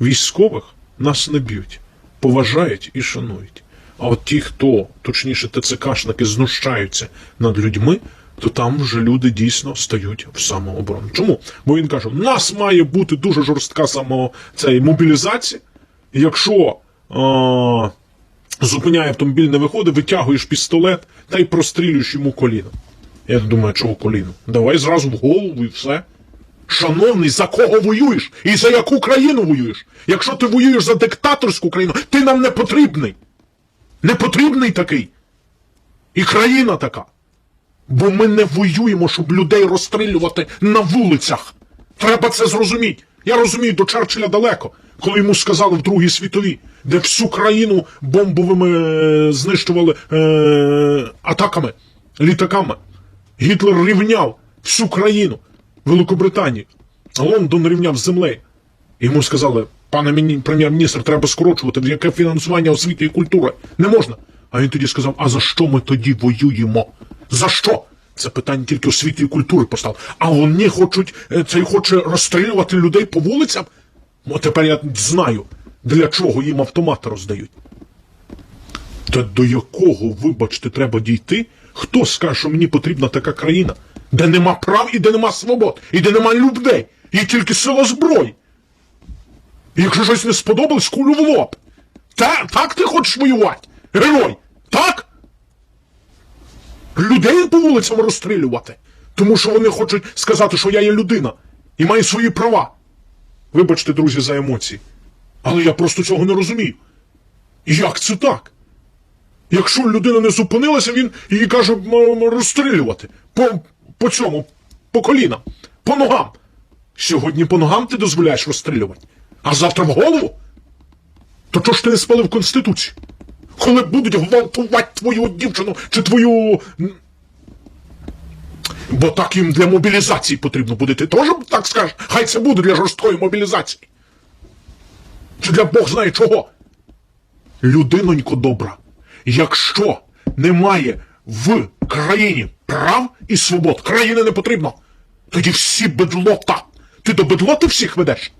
Військових нас не б'ють, поважають і шанують. А от ті, хто, точніше, ТЦКшники, знущаються над людьми, то там вже люди дійсно стають в самооборону. Чому? Бо він каже: у нас має бути дуже жорстка само цей, мобілізація. Якщо а, зупиняє автомобіль, не виходить, витягуєш пістолет та й прострілюєш йому коліно. Я думаю, чого коліно? Давай зразу в голову і все. Шановний, за кого воюєш? І за яку країну воюєш? Якщо ти воюєш за диктаторську країну, ти нам не потрібний. Не потрібний такий. І країна така. Бо ми не воюємо, щоб людей розстрілювати на вулицях. Треба це зрозуміти. Я розумію, до Черчилля далеко, коли йому сказали в Другій світовій, де всю країну бомбовими е, знищували е, атаками, літаками. Гітлер рівняв всю країну, Великобританію. Лондон рівняв з землею. Йому сказали, пане прем'єр-міністр, треба скорочувати, яке фінансування освіти і культури. Не можна. А він тоді сказав: а за що ми тоді воюємо? За що? Це питання тільки освіти і культури постав. А вони хочуть, е, цей хоче розстрілювати людей по вулицям? Ну, тепер я знаю, для чого їм автомати роздають. Та до якого, вибачте, треба дійти? Хто скаже, що мені потрібна така країна, де нема прав і де нема свобод, і де нема людей, і тільки сила зброї. І якщо щось не сподобалось, кулю в лоб. Та, так ти хочеш воювати? Герой? Так? Людей по вулицям розстрілювати. Тому що вони хочуть сказати, що я є людина і маю свої права. Вибачте, друзі, за емоції. Але я просто цього не розумію. Як це так? Якщо людина не зупинилася, він її каже розстрілювати. По, по цьому, по колінам, по ногам. Сьогодні по ногам ти дозволяєш розстрілювати, а завтра в голову? То чого ж ти не спалив Конституцію? Коли будуть гвалтувати твою дівчину чи твою. Бо так їм для мобілізації потрібно буде. Ти теж так скажеш? Хай це буде для жорсткої мобілізації. Чи для Бог знає чого? Людинонько добра, якщо немає в країні прав і свобод, країни не потрібно, тоді всі бедлота. Ти до бедлоти всіх ведеш?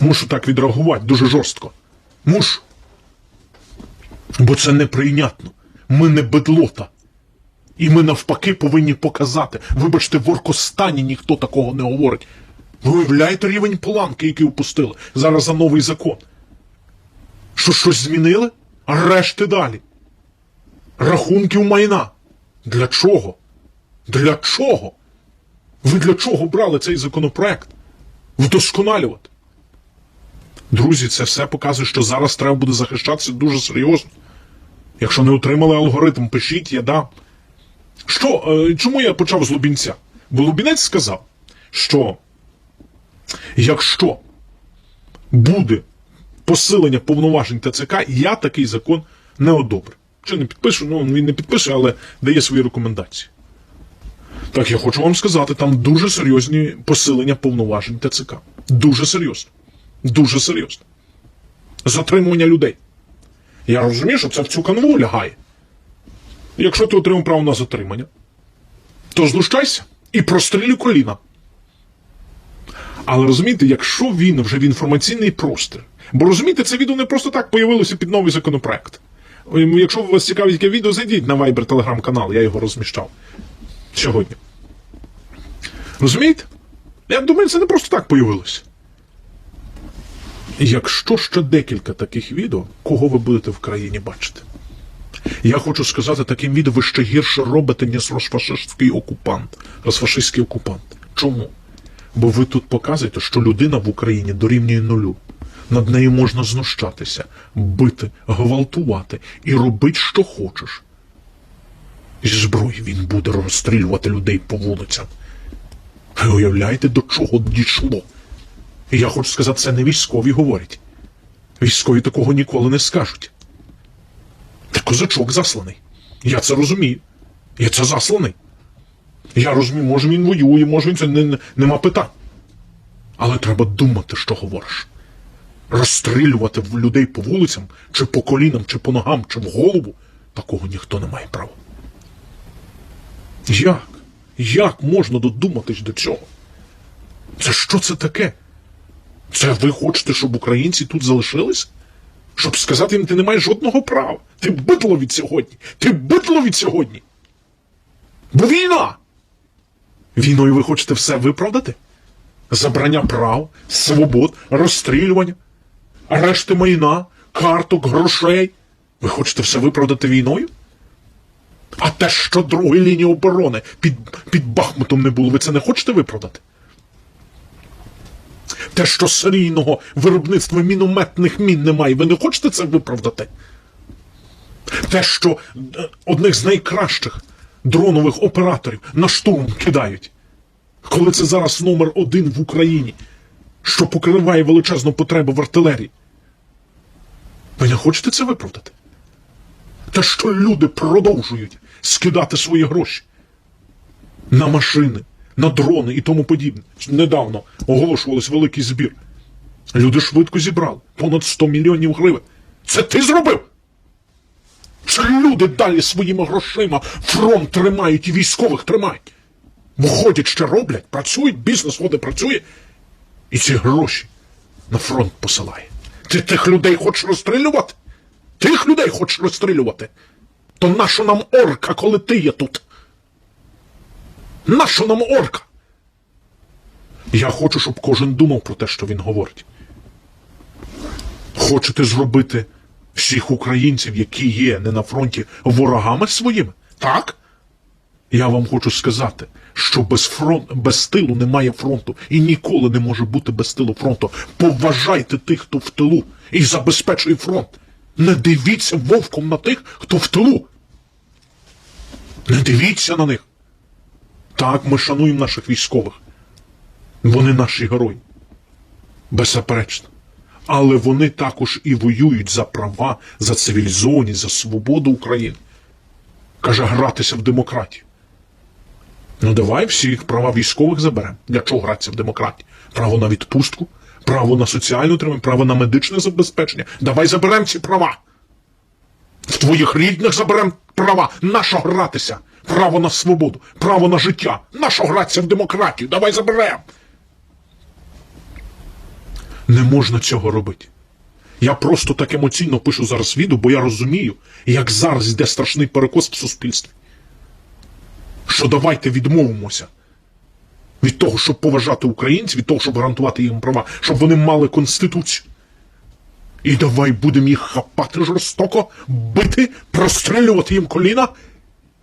Мушу так відреагувати дуже жорстко. Мушу. Бо це неприйнятно. Ми не бедлота. І ми навпаки повинні показати. Вибачте, в Оркостані ніхто такого не говорить. Ви уявляєте рівень планки, який впустили зараз за новий закон. Що щось змінили? Арешти далі. Рахунків майна. Для чого? Для чого? Ви для чого брали цей законопроект? Вдосконалювати. Друзі, це все показує, що зараз треба буде захищатися дуже серйозно. Якщо не отримали алгоритм, пишіть, я дам. Що, е, чому я почав з Лубінця? Бо Лубінець сказав, що якщо буде посилення повноважень ТЦК, я такий закон не одобрю. Чи не підпишу? Ну, він не підпише, але дає свої рекомендації. Так, я хочу вам сказати, там дуже серйозні посилення повноважень ТЦК. Дуже серйозно. Дуже серйозно. Затримування людей. Я розумію, що це в цю канву лягає. Якщо ти отримав право на затримання, то знущайся і прострілюй коліна. Але розумієте, якщо він вже в інформаційний простір, бо розумієте, це відео не просто так появилося під новий законопроект. Якщо вас цікавить яке відео, зайдіть на Viber телеграм-канал, я його розміщав сьогодні. Розумієте? Я думаю, це не просто так появилося. Якщо ще декілька таких відео, кого ви будете в країні бачити? Я хочу сказати, таким відео ви ще гірше робите, ніж розфашистський окупант. Розфашистський окупант. Чому? Бо ви тут показуєте, що людина в Україні дорівнює нулю. Над нею можна знущатися, бити, гвалтувати і робити, що хочеш. Зі зброї він буде розстрілювати людей по вулицям. Ви уявляєте, до чого дійшло? Я хочу сказати, це не військові говорять. Військові такого ніколи не скажуть. Та козачок засланий. Я це розумію. Я це засланий. Я розумію, може він воює, може він це не- нема питань. Але треба думати, що говориш. Розстрілювати людей по вулицям, чи по колінам, чи по ногам, чи в голову, такого ніхто не має права. Як? Як можна додуматись до цього? Це що це таке? Це ви хочете, щоб українці тут залишились? Щоб сказати їм, ти не маєш жодного права. Ти битло від сьогодні. Ти битло від сьогодні. Бо війна. Війною ви хочете все виправдати? Забрання прав, свобод, розстрілювання, арешти майна, карток, грошей. Ви хочете все виправдати війною? А те, що другої лінії оборони під, під Бахмутом не було, ви це не хочете виправдати? Те, що серійного виробництва мінометних мін немає, ви не хочете це виправдати? Те, що е, одних з найкращих дронових операторів на штурм кидають, коли це зараз номер один в Україні, що покриває величезну потребу в артилерії. Ви не хочете це виправдати? Те, що люди продовжують скидати свої гроші на машини, на дрони і тому подібне. Недавно оголошувався великий збір. Люди швидко зібрали понад 100 мільйонів гривень. Це ти зробив? Це люди далі своїми грошима фронт тримають і військових тримають. Бо ходять ще роблять, працюють, бізнес ходить, працює. І ці гроші на фронт посилає. Ти тих людей хочеш розстрілювати? Тих людей хочеш розстрілювати? То нащо нам орка, коли ти є тут? Нащо нам орка? Я хочу, щоб кожен думав про те, що він говорить. Хочете зробити всіх українців, які є не на фронті, ворогами своїми? Так? Я вам хочу сказати, що без фронт, без тилу немає фронту і ніколи не може бути без тилу фронту. Поважайте тих, хто в тилу, і забезпечує фронт. Не дивіться вовком на тих, хто в тилу. Не дивіться на них. Так, ми шануємо наших військових. Вони наші герої. Беззаперечно. Але вони також і воюють за права, за цивілізованість, за свободу України. Каже, гратися в демократію. Ну давай всі їх права військових заберемо. Для чого гратися в демократію? Право на відпустку, право на соціальну тримання, право на медичне забезпечення. Давай заберемо ці права. В твоїх рідних заберемо права. Нащо гратися? Право на свободу, право на життя. Нащо гратися в демократію? Давай заберемо. Не можна цього робити. Я просто так емоційно пишу зараз відео, бо я розумію, як зараз йде страшний перекос в суспільстві. Що давайте відмовимося від того, щоб поважати українців, від того, щоб гарантувати їм права, щоб вони мали конституцію. І давай будемо їх хапати жорстоко, бити, прострілювати їм коліна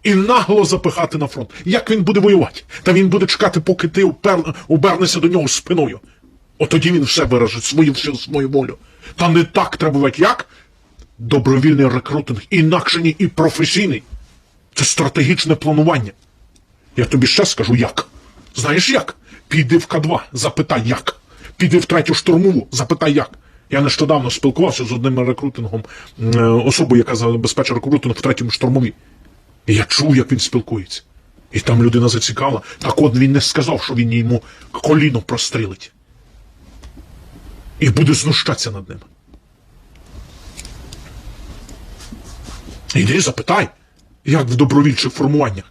і нагло запихати на фронт. Як він буде воювати? Та він буде чекати, поки ти упер... обернешся до нього спиною. От тоді він все виражить свою силу, свою волю. Та не так треба воювати. Як? Добровільний рекрутинг, інакше ні і професійний. Це стратегічне планування. Я тобі ще скажу як. Знаєш як? Піди в К2, запитай як. Піди в третю штурмову, запитай як. Я нещодавно спілкувався з одним рекрутингом, е, особою, яка забезпечує рекрутинг в третьому штурмовій. І я чув, як він спілкується. І там людина зацікавила. Так от він не сказав, що він йому коліно прострілить. І буде знущатися над ним. Іди запитай, як в добровільчих формуваннях.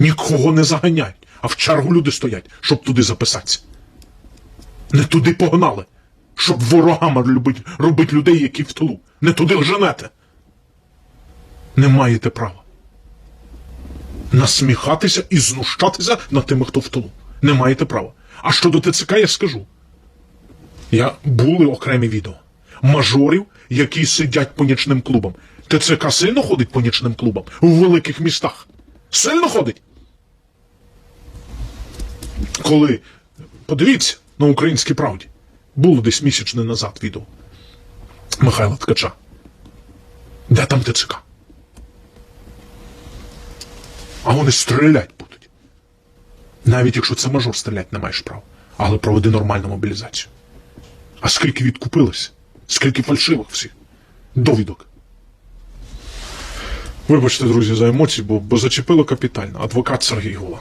Нікого не заганяють, а в чергу люди стоять, щоб туди записатися. Не туди погнали, щоб ворогами робити, робити людей, які в тилу. Не туди женете. Не маєте права. Насміхатися і знущатися над тими, хто в тилу. Не маєте права. А щодо ТЦК я скажу. Я були окремі відео. Мажорів, які сидять по нічним клубам. ТЦК сильно ходить по нічним клубам у великих містах. Сильно ходить. Коли, подивіться на українській правді, було десь місячне назад відео Михайла Ткача. Де там ТЦК? А вони стрілять будуть. Навіть якщо це мажор стрілять, не маєш права. Але проведи нормальну мобілізацію. А скільки відкупилось? Скільки фальшивих всіх? Довідок. Вибачте, друзі, за емоції, бо, бо зачепило капітально. Адвокат Сергій Гула.